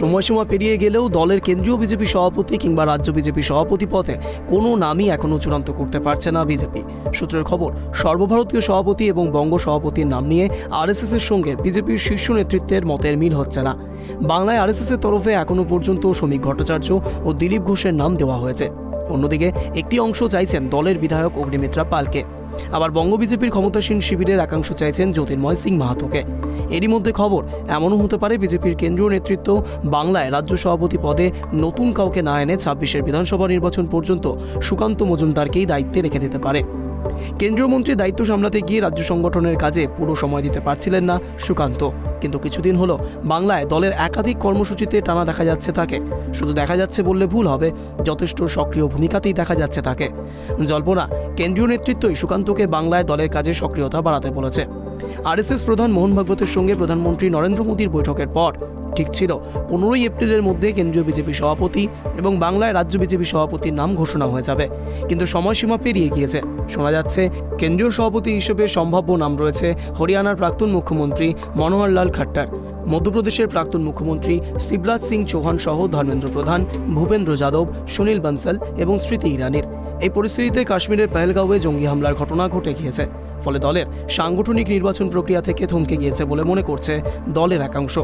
সময়সীমা পেরিয়ে গেলেও দলের কেন্দ্রীয় বিজেপি সভাপতি কিংবা রাজ্য বিজেপি সভাপতি পথে কোনো নামই এখনও চূড়ান্ত করতে পারছে না বিজেপি। সূত্রের খবর, সর্বভারতীয় সভাপতি এবং বঙ্গ সভাপতির নাম নিয়ে আরএসএস এর সঙ্গে বিজেপির শীর্ষ নেতৃত্বের মতের মিল হচ্ছে না। বাংলায় আরএসএস এর তরফে এখনও পর্যন্ত শ্রমিক ভট্টাচার্য ও দিলীপ ঘোষের নাম দেওয়া হয়েছে। অন্যদিকে একটি অংশ চাইছেন দলের বিধায়ক অগ্নিমিত্রা পালকে। আবার বঙ্গ বিজেপির ক্ষমতাসীন শিবিরের একাংশ চাইছেন জ্যোতির্ময় সিং মাহাতোকে। এরই মধ্যে খবর, এমনও হতে পারে বিজেপির কেন্দ্রীয় নেতৃত্ব বাংলায় রাজ্য সভাপতি পদে নতুন কাউকে না এনে ছাব্বিশের বিধানসভা নির্বাচন পর্যন্ত সুকান্ত মজুমদারকেই দায়িত্বে রেখে দিতে পারে। কেন্দ্রীয় মন্ত্রী দায়িত্ব সামলাতে গিয়ে রাজ্য সংগঠনের কাজে পুরো সময় দিতে পারছিলেন না সুকান্ত। কিন্তু কিছুদিন হলো, বাংলায় দলের একাধিক কর্মসূচিতে টানা দেখা যাচ্ছে তাকে। শুধু দেখা যাচ্ছে বললে ভুল হবে, যথেষ্ট সক্রিয় ভূমিকাতেই দেখা যাচ্ছে তাকে। জল্পনা, কেন্দ্রীয় নেতৃত্বই সুকান্তকে বাংলায় দলের কাজে সক্রিয়তা বাড়াতে বলেছে। আরএসএস প্রধান মোহন ভাগবতের সঙ্গে প্রধানমন্ত্রী নরেন্দ্র মোদীর বৈঠকের পর ঠিক ছিল। পনেরোই এপ্রিলের মধ্যে কেন্দ্রীয় বিজেপি সভাপতি এবং বাংলায় রাজ্য বিজেপি সভাপতির নাম ঘোষণা হয়ে যাবে। কিন্তু সময়সীমা পেরিয়ে গিয়েছে। শোনা যাচ্ছে, কেন্দ্রীয় সভাপতি হিসেবে সম্ভাব্য নাম রয়েছে হরিয়ানার প্রাক্তন মুখ্যমন্ত্রী মনোহরলাল খাট্টার। মধ্যপ্রদেশের প্রাক্তন মুখ্যমন্ত্রী শিবরাজ সিং চৌহান সহ ধর্মেন্দ্র প্রধান, ভূপেন্দ্র যাদব, সুনীল বানসাল এবং স্মৃতি ইরানির। এই পরিস্থিতিতে কাশ্মীরের পেহেলগাঁওয়ে জঙ্গি হামলার ঘটনা ঘটে গিয়েছে। ফলে দলের সাংগঠনিক নির্বাচন প্রক্রিয়া থেকে থমকে গিয়েছে বলে মনে করছে দলের একাংশ।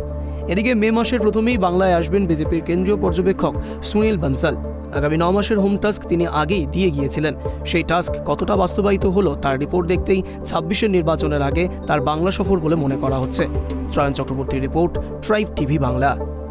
এদিকে মে মাসের প্রথমেই বাংলায় আসবেন বিজেপির কেন্দ্রীয় পর্যবেক্ষক সুনীল বানসাল। আগামী ন মাসের হোম টাস্ক তিনি আগেই দিয়ে গিয়েছিলেন। সেই টাস্ক কতটা বাস্তবায়িত হলো তার রিপোর্ট দেখতেই ছাব্বিশের নির্বাচনের আগে তার বাংলা সফর বলে মনে করা হচ্ছে। ত্রয়ন চক্রবর্তীর রিপোর্ট ট্রাইব টিভি বাংলা।